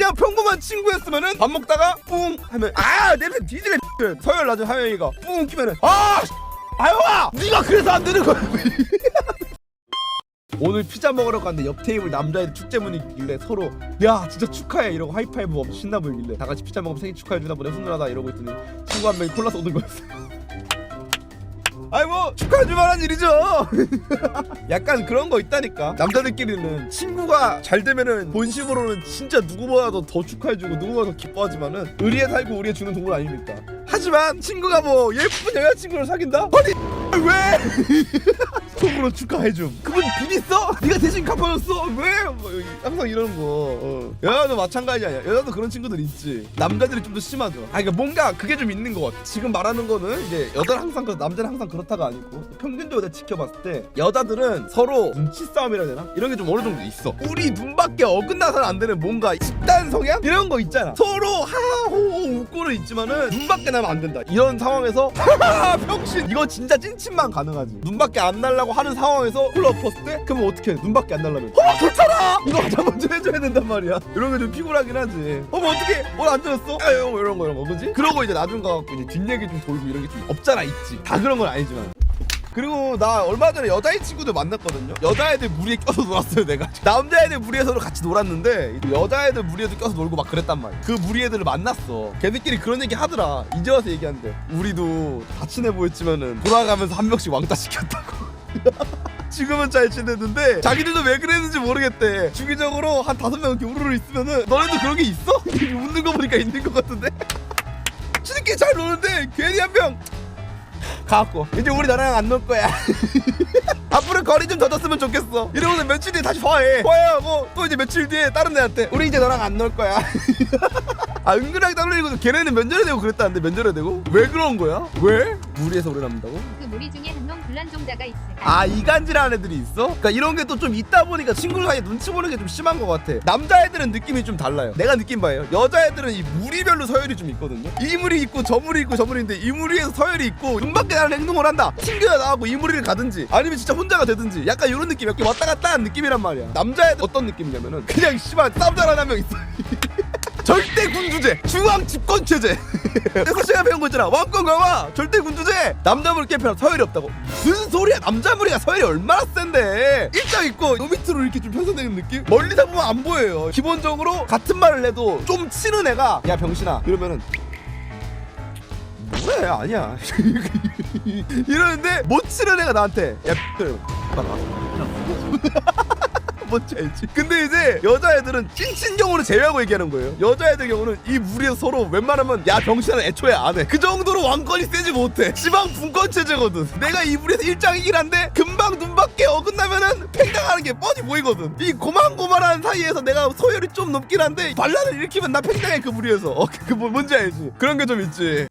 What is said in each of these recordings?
그냥 평범한 친구였으면은 밥 먹다가 뿡 하면 아 냄새 뒤지네 서열 낮은 하영이가 뿡 끼면은 아 씨, 하영아! 네가 그래서 안 되는 거야. 오늘 피자 먹으러 갔는데 옆 테이블 남자애들 축제문이 있길래 서로 야 진짜 축하해 이러고 하이파이브 엄청 신나 보이길래 다 같이 피자 먹으면 생일 축하해 주나 보네. 훈훈하다 이러고 있더니 친구 한 명이 콜라 쏟은 거였어요 아이 뭐 축하해 줄 만한 일이죠 약간 그런 거 있다니까 남자들끼리는 친구가 잘 되면은 본심으로는 진짜 누구보다도 더 축하해주고 누구보다 더 기뻐하지만은 의리에 살고 의리에 주는 동물 아닙니까 하지만 친구가 뭐 예쁜 여자친구를 사귄다? 아니 왜? 속으로 축하해줌 그분 빚 있어? 네가 대신 갚아줬어 왜? 뭐 항상 이러는 거. 어. 여자도 마찬가지 아니야. 여자도 그런 친구들 있지. 남자들이 좀 더 심하죠. 아 그러니까 뭔가 그게 좀 있는 것 같아. 지금 말하는 거는 이제 여자는 항상 그 남자는 항상 그렇다가 아니고 평균적으로 내가 지켜봤을 때 여자들은 서로 눈치 싸움이라 해야 되나? 이런 게 좀 어느 정도 있어. 우리 눈밖에 어긋나서는 안 되는 뭔가 집단 성향? 이런 거 있잖아. 서로 하호호 웃고는 있지만은 눈밖에 나면 안 된다. 이런 상황에서 하하 병신! 이거 진짜 찐친만 가능하지. 눈밖에 안 날라고 하는 상황에서 콜라 엎었을 때 그러면 어떻게 해? 눈밖에 안 날라면. 어? 좋잖아! 이거 가장 먼저 해줘야 된단 말이야 이런 게 좀 피곤하긴 하지 어머 어떻게 오늘 안 들었어? 아유 이런 거 이런 거 그지? 그러고 이제 나중 가갖고 이제 뒷얘기 좀 돌고 이런 게 좀 없잖아 있지 다 그런 건 아니지만 그리고 나 얼마 전에 여자애 친구들 만났거든요. 여자애들 무리에 껴서 놀았어요, 내가. 남자애들 무리에서도 같이 놀았는데 여자애들 무리에도 껴서 놀고 막 그랬단 말이야. 그 무리애들을 만났어. 걔들끼리 그런 얘기 하더라. 이제 와서 얘기한대. 우리도 다 친해 보였지만은 돌아가면서 한 명씩 왕따 시켰다고. 지금은 잘 지내는데 자기들도 왜 그랬는지 모르겠대. 주기적으로 한 다섯 명 이렇게 우르르 있으면은 너네도 그런 게 있어? 웃는 거 보니까 있는 것 같은데. 지들끼리 잘 노는데 괜히 한명 가갖고 이제 우리 너랑 안 놀 거야 앞으로 거리 좀 더 뒀으면 좋겠어 이러고서 며칠 뒤에 다시 화해 화해하고 또 이제 며칠 뒤에 다른 애한테 우리 이제 너랑 안 놀 거야 아 은근하게 떨리고 걔네는 면전에 대고 그랬다는데 면전에 대고? 왜 그런 거야? 왜? 무리해서 오래 남는다고? 그 무리 중에 한 명 불란종자가 있으나 아 이간질하는 애들이 있어? 그러니까 이런 게 또 좀 있다 보니까 친구들 사이에 눈치 보는 게 좀 심한 것 같아. 남자애들은 느낌이 좀 달라요. 내가 느낀 바예요. 여자애들은 이 무리별로 서열이 좀 있거든요. 이 무리 있고 저 무리 있고 저 무리인데 이 무리에서 서열이 있고 눈밖에 나는 행동을 한다. 친구가 나하고 이 무리를 가든지 아니면 진짜 혼자가 되든지 약간 이런 느낌 이렇게 왔다 갔다 하는 느낌이란 말이야. 남자애들 어떤 느낌이냐면은 그냥 씨발 싸움 잘하는 한명 있어 절대 군주제 중앙 집권 체제. 그래서 제가 배운 거 있잖아. 왕권 강화 절대 군주제. 남자물 캠페인 서열이 없다고. 무슨 소리야? 남자물이가 서열이 얼마나 센데? 일장 있고 요 밑으로 이렇게 좀 편성되는 느낌? 멀리서 보면 안 보여요. 기본적으로 같은 말을 해도 좀 치는 애가 야 병신아. 이러면은 뭐래 아니야. 이러는데 못 치는 애가 나한테 야 그래 봐라 뭔지 알지? 근데 이제 여자애들은 찐친 경우는 제외하고 얘기하는 거예요. 여자애들 경우는 이 무리에서 서로 웬만하면 야 병신은 애초에 안 해. 그 정도로 왕권이 세지 못해. 지방 분권 체제거든. 내가 이 무리에서 일장이긴 한데 금방 눈밖에 어긋나면은 팽당하는 게 뻔히 보이거든. 이 고만고만한 사이에서 내가 소열이 좀 높긴 한데 반란을 일으키면 나 팽당해 그 무리에서. 어, 그 뭐- 뭔지 알지? 그런 게 좀 있지.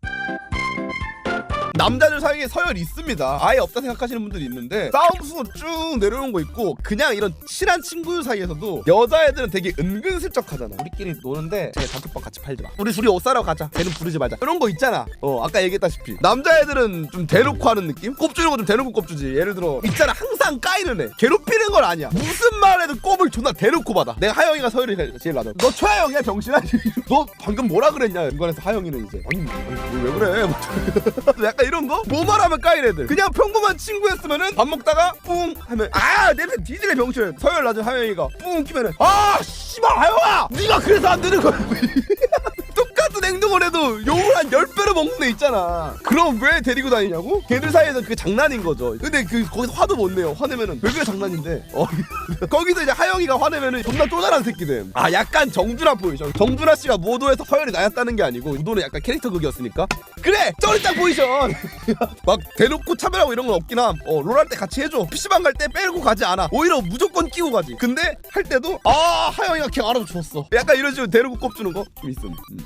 남자들 사이에 서열이 있습니다. 아예 없다 생각하시는 분들이 있는데 싸움 수는 쭉 내려오는 거 있고 그냥 이런 친한 친구 사이에서도 여자애들은 되게 은근슬쩍 하잖아. 우리끼리 노는데 쟤 단톡방 같이 팔지 마. 우리 둘이 옷 사러 가자. 쟤는 부르지 말자. 이런 거 있잖아. 어 아까 얘기했다시피 남자애들은 좀 대놓고 하는 느낌? 꼽주는 거 좀 대놓고 꼽주지. 예를 들어 있잖아 항상 까이는 애. 괴롭히는 건 아니야. 무슨 말해도 꼽을 존나 대놓고 받아. 내가 하영이가 서열이 제일 낮아. 너 최하영이야 병신아. 너 방금 뭐라 그랬냐? 이관에서 하영이는 이제 아니, 왜 그래? 뭐 약간 이런 거? 뭐 말하면 까인 애들. 그냥 평범한 친구였으면은 밥 먹다가 뿡 하면 아 냄새 뒤지네 병신 서열 낮은 하영이가 뿡 끼면은 아 씨발 하영아! 네가 그래서 안 되는 거야. 똑같은 행동을 해도 욕을 한 10배로 먹는 애 있잖아. 그럼 왜 데리고 다니냐고? 걔들 사이에서 그게 장난인 거죠. 근데 그 거기서 화도 못 내요. 화내면은 왜 그게 장난인데? 어. 거기서 이제 하영이가 화내면은 존나 쪼잔한 새끼들. 아 약간 정준하 포지션. 정준하 씨가 무도에서 서열이 나였다는 게 아니고 무도는 약간 캐릭터 극이었으니까 그래! 쩌리짱 포지션 막 대놓고 차별하고 이런 건 없긴 함. 어, 롤 할 때 같이 해줘. PC방 갈 때 빼고 가지 않아. 오히려 무조건 끼고 가지. 근데 할 때도 아 하영이가 걔 알아서 줬어. 약간 이런 식으로 대놓고 꼽주는 거? 좀 있음 음.